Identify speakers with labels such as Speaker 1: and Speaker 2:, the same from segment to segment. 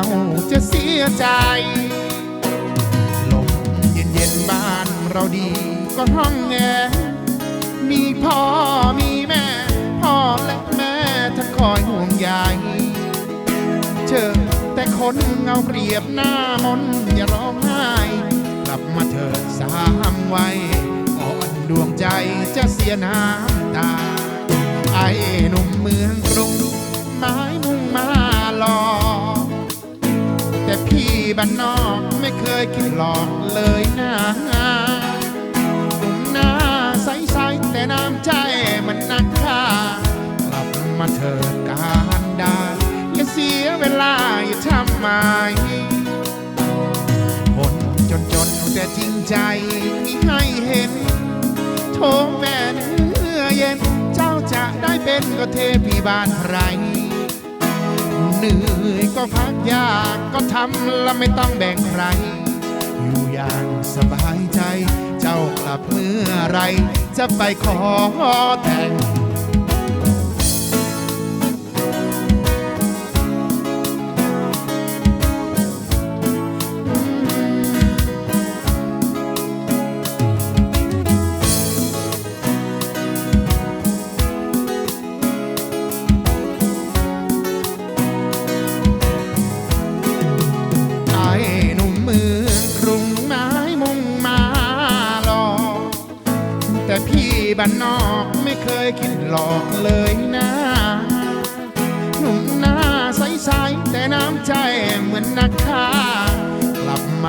Speaker 1: าจะเสียใจลมเย็นเย็นบ้านเราดีก็ห้องแงมีพ่อมีแม่ พ่อและแม่ท่าคอยห่วงใยเจอแต่คนเงาเปรียบหน้ามนอย่าร้องไห้กลับมาเถิดสามไว้อ่อนดวงใจจะเสียน้ำตา ไอ้หนุ่มเมืองกรุง พี่บ้านนอกไม่เคยคิดหลอกเลยนะหนุ่มหน้าใสๆแต่น้ำใจมันนักค่ากลับมาเถิดการดาอย่าเสียเวลาอย่าทำไมคนจนจนแต่จริงใจมีให้เห็น โทแม่เนื้อเย็น เจ้าจะได้เป็นก็เทพีบ้านใคร เหนื่อยก็พักยากก็ทำและไม่ต้องแบ่งใคร อยู่อย่างสบายใจ เจ้ากลับเมื่อไร จะไปขอแต่ง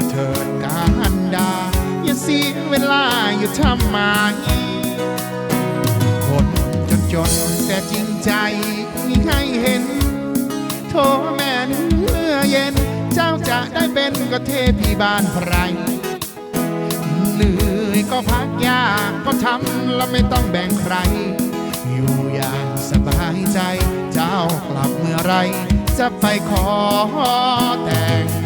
Speaker 1: มาเถิดการดา อย่าเสียเวลาอยู่ทำไมคนจนจนๆแต่จริงใจมีให้เห็น โทแม่เนื้อเย็น เจ้าจะได้เป็นก็เทพีบ้านไพรเหนื่อยก็พักยากก็ทำแล้วไม่ต้องแบ่งใคร อยู่อย่างสบายใจ เจ้ากลับเมื่อไร จะไปขอแต่ง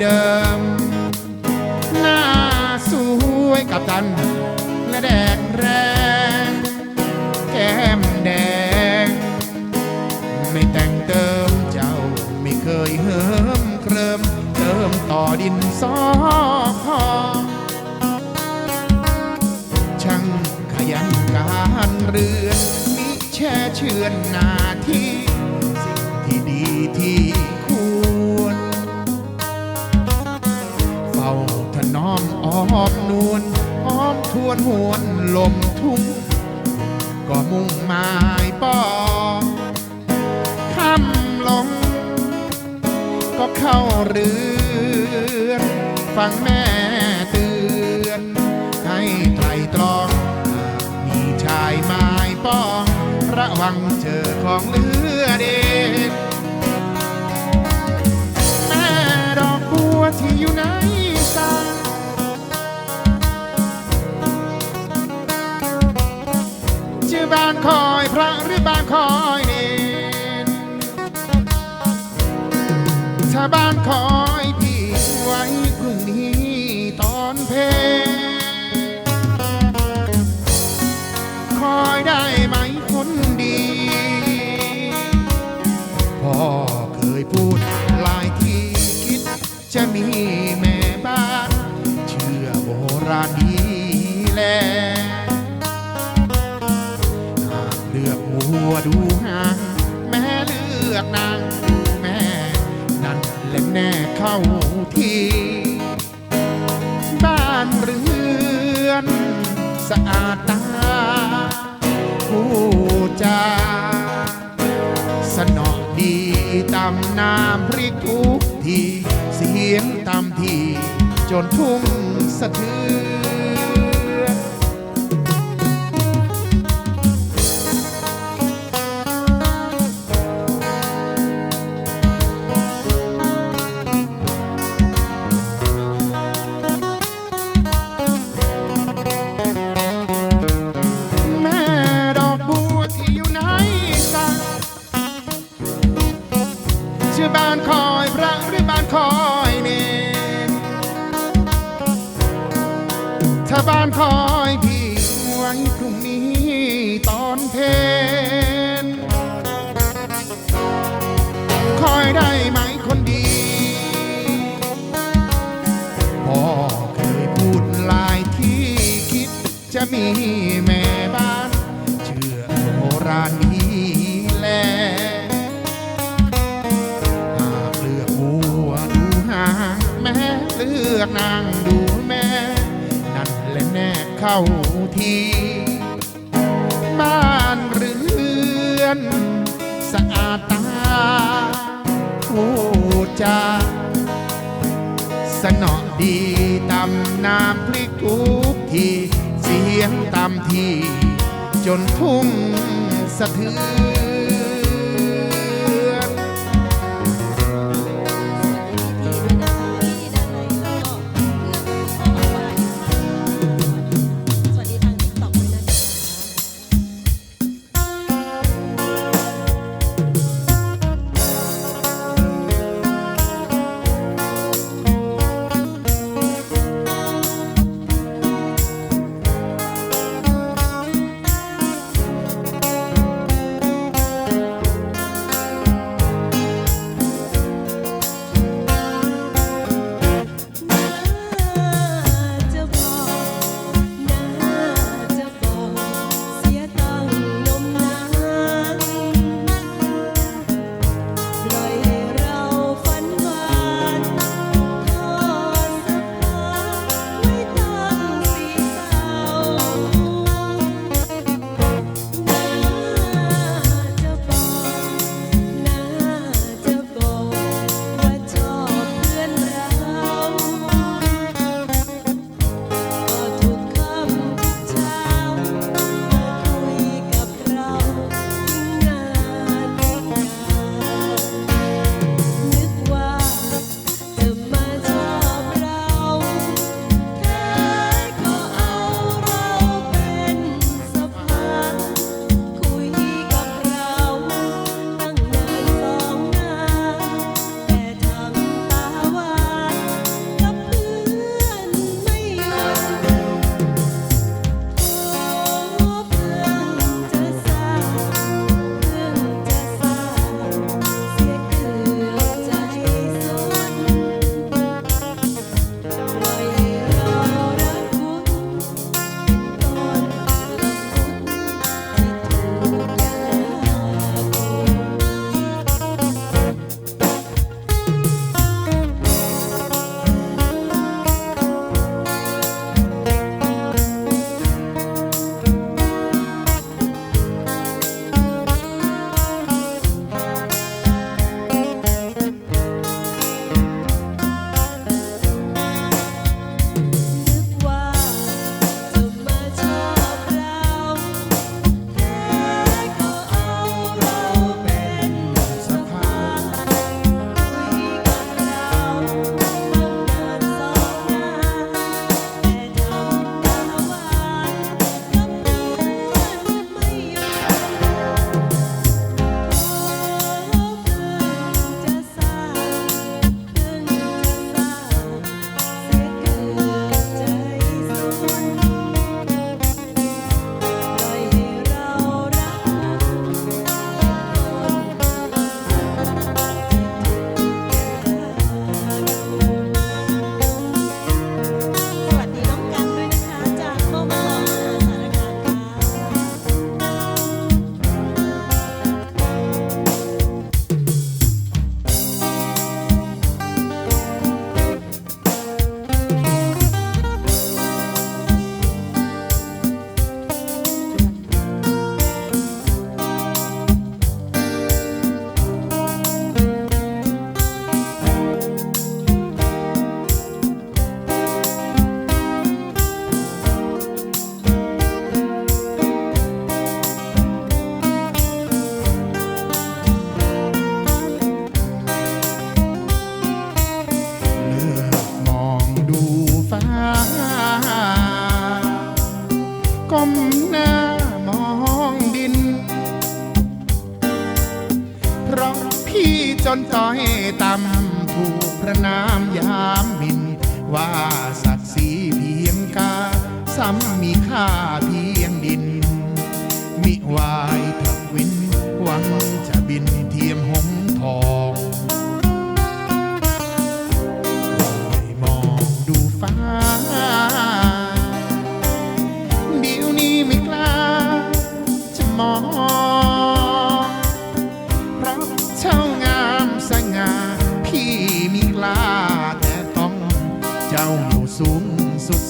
Speaker 1: เดิม หน้าสวยกับตัน และแดงแรง แก้มแดง ไม่แต่งเติมเจ้าไม่เคยเหิมเคลิมเติมต่อดินสอพอช่างขยันการเรือนมิแช่เชือนนา น้อมอ้อมนวลอ้อมทวนหวนลมทุ่ง ก็มุ่งหมายป้องคำลง ก็เข้าเรือนฟังแม่เตือน ให้ไตรตรองมีชายหมายป้อง ระวังเจอของเหลือเด็ดแม่ดอกบัวที่อยู่ใน บ้านคอย พระหรือบ้านคอยเนนถ้าบ้านคอยพี่ไว้พรุ่งนี้ตอนเพลคอยได้ไหมคนดี พ่อเคยพูดหลายที่คิดจะมีแม่บ้าน เชื่อโบราณดี ดูหางแม่เลือกนางดูแม่ นั่นแหละแน่เข้าทีบ้านเรือน สะอาดตาผู้จาสนอดีตำน้ำพริกทุกที เสียงตำที จนทุ่งสะเทือนาบ้านคอยพี่ไว้พรุ่งนี้ตอนเพลนคอยได้ไหมคนดีพ่อเคยพูดหลายที่คิดจะมีแม เข้าทีบ้านเรือน สะอาดตาพูดจาสนอดีตำน้ำพริกทุกทีเสียงตำที จนทุ่งสะเทือน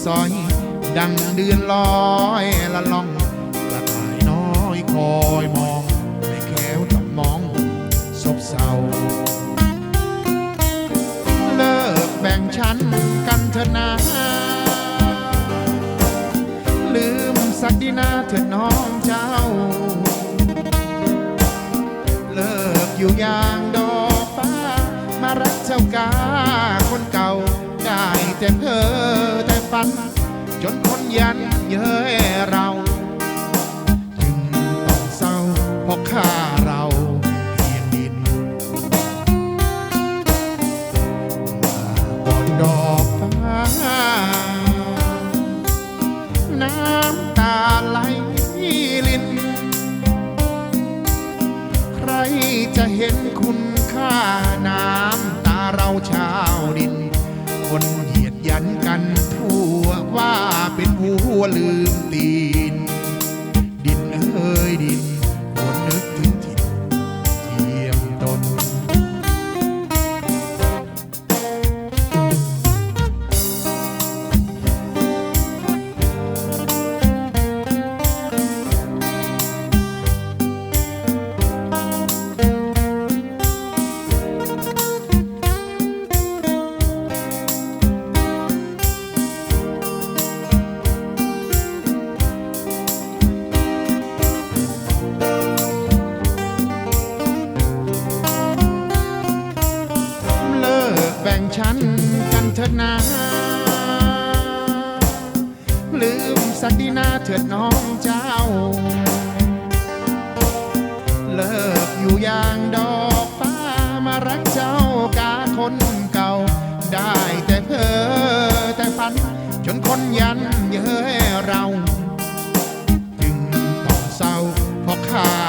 Speaker 2: สุด
Speaker 1: ซอย ดังเดือนลอยละล่องกระต่ายน้อยคอยมองไม่แค้วต้องมองซบเศร้าเลิกแบ่งชั้นกันเถอะนะลืมสักดีนาเถิดน้องเจ้า เลิกอยู่อย่างดอกฟ้า มารักเจ้ากาคนเก่าได้แต่เพ้อ ฝัน จนคนยันเย้ยเราจึงต้องเศร้าเพราะข้าเราเพียงดินก่อนดอกฟ้าน้ำตาไหลลิน ใครจะเห็นคุณค่าน้ำตาเราชาวดิน คนเหยียดยันกัน หัวลืมตีน ดินเอ้ยดิน สักดีนาเถิดน้องเจ้า เลิกอยู่อย่างดอกฟ้ามารักเจ้ากาคนเก่า ได้แต่เพ้อแต่ฝัน จนคนยันเย้ยเรา จึงต้องเศร้าเพราะขาด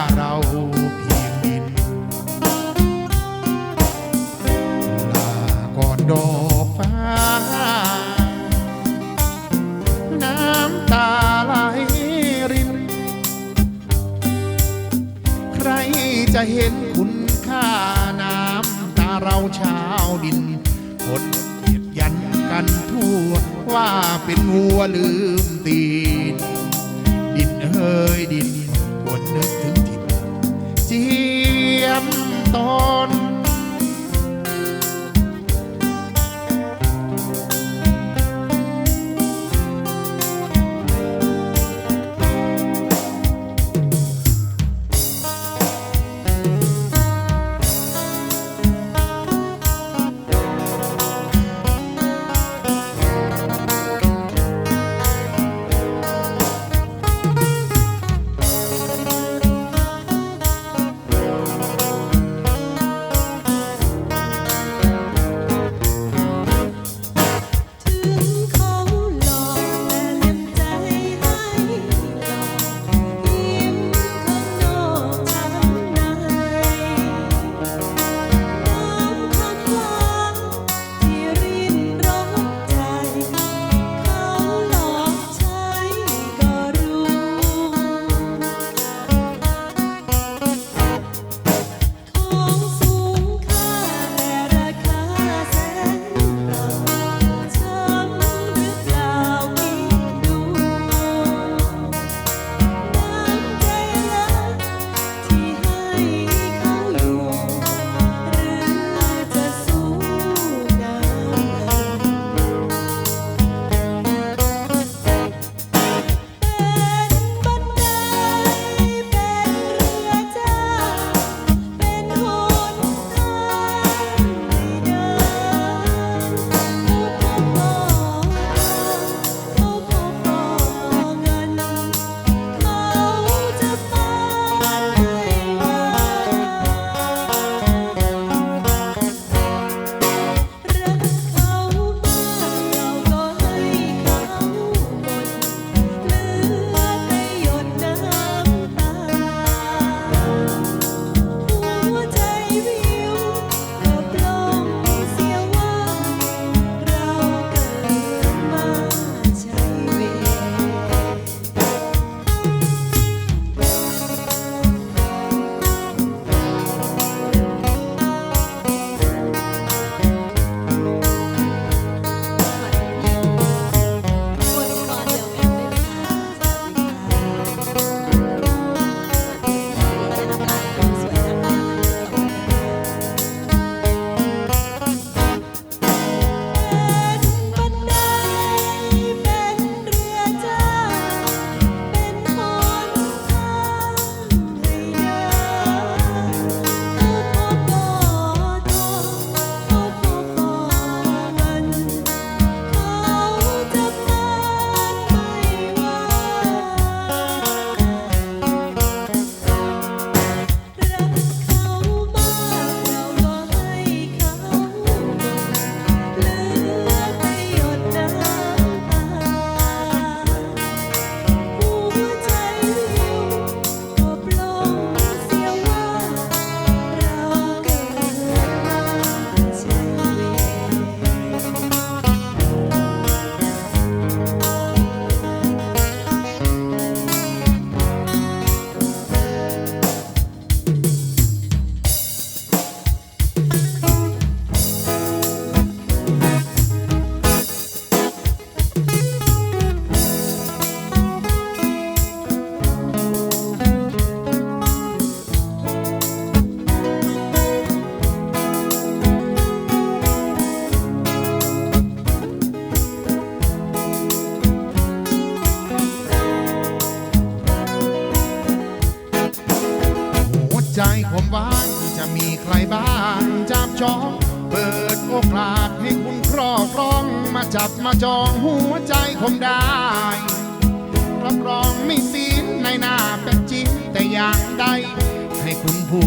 Speaker 1: กันทั่ว ว่าเป็นหัวลืมตีน ดินเฮ้ยดินควรนึกถึงทิ่นเจียมตน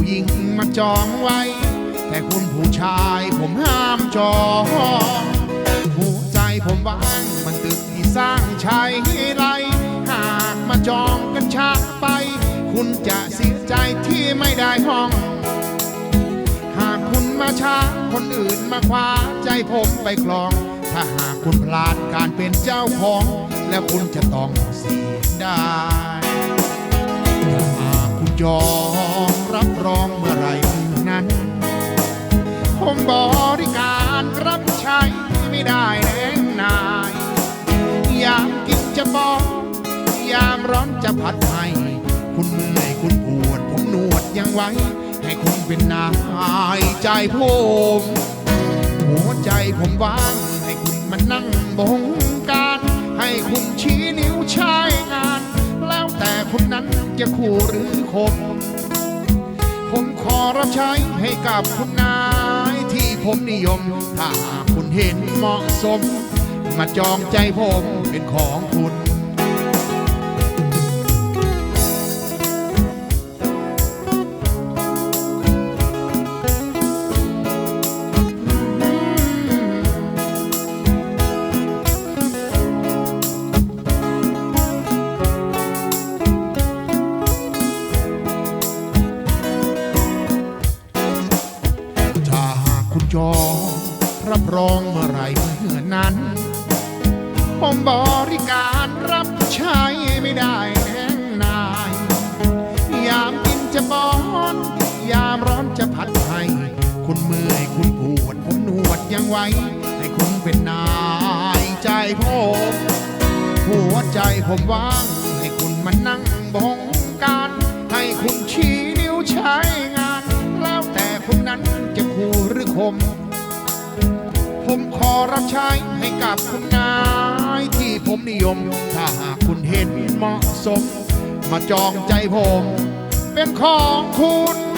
Speaker 1: หญิงมาจองไว้ แต่คุณผู้ชายผมห้ามจองหัวใจผมว่างมันตึกที่สร้างชายไรหากมาจองกันช้าไป คุณจะเสียใจที่ไม่ได้ห้อง หากคุณมาช้าคนอื่นมาคว้าใจผมไปคลอง ถ้าหากคุณพลาดการเป็นเจ้าของ แล้วคุณจะต้องเสียดายถ้าหากคุณยอม เป็นนายใจผมหัวใจผมว่างให้คุณมานั่งบงการ ให้คุณชี้นิ้วใช้งาน แล้วแต่คุณนั้นจะคู่หรือคบผมขอรับใช้ให้กับคุณนายที่ผมนิยม ถ้าคุณเห็นเหมาะสม มาจองใจผมเป็นของ ไว้ ให้คุณเป็นนายใจผมหัวใจผมว่าง ให้คุณมานั่งบงการ ให้คุณชี้นิ้วใช้งาน แล้วแต่คุณนั้นจะคู่หรือคมผมขอรับใช้ให้กับคุณนายที่ผมนิยม ถ้าหากคุณเห็นเหมาะสม มาจองใจผม เป็นของคุณ